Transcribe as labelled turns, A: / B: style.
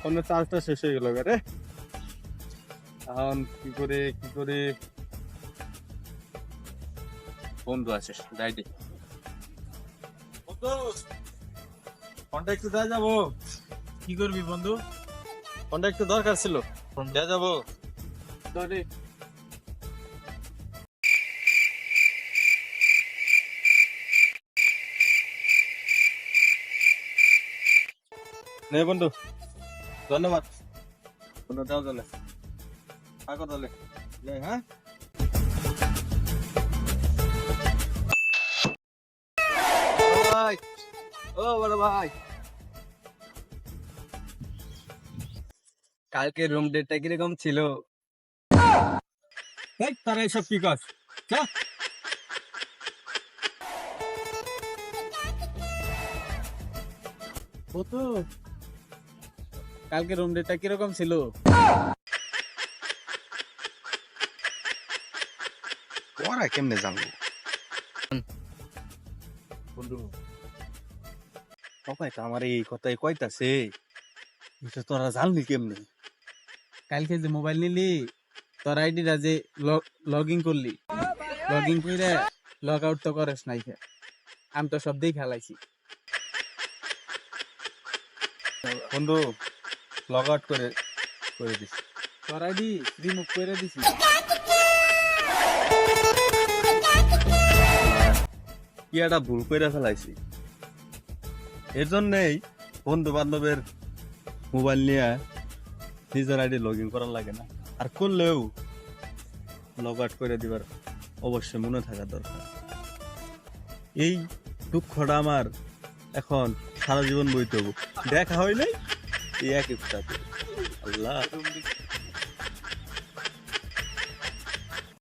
A: ফোনের চার্জটা শেষ হয়ে গেল রে এখন কি করে কি করে? বন্ধু আছে ডাইডে ফোনটা একটু দেওয়া যাব।
B: কি করবি বন্ধু?
A: ফোনটা একটু দরকার ছিল। ফোন দেওয়া যাব নে বন্ধু। ধন্যবাদ। বন্ধু দাও তাহলে। থাকো তাহলে। যাই হ্যাঁ? ভাই। ও বড় ভাই। কালকে রুম ডেটটা কীরকম ছিল? তারা এসব কি কাজ? যা
B: ও তো। কালকে রুম ডেটটা কীরকম ছিল?
C: ওরা কেমনে জানব?
A: বন্ধু। সবাই তো আমার এই কথাই কইতাছে। এটা তোরা জানলি কেমনে?
B: কালকে যে মোবাইল নিলি তোর আইডিটা যে লগ ইন করলি লগ ইন করে লগ আউট তো করিস নাই। আমি তো সব দিয়ে খেলাইছি
A: বন্ধু লগ আউট করে করে দিস।
B: তোর আইডি রিমুভ করে দিছি
A: কি একটা ভুল করে ফেলাইছি। এর জন্যই বন্ধু বান্ধবের মোবাইল নিয়ে নিজের আইডি লগ ইন করার লাগে না। আর করলেও লগ আউট করে দিবার অবশ্যই মনে থাকা দরকার। এই দুঃখটা আমার এখন সারা জীবন বইতে দেখা হয় এই একই আল্লাহ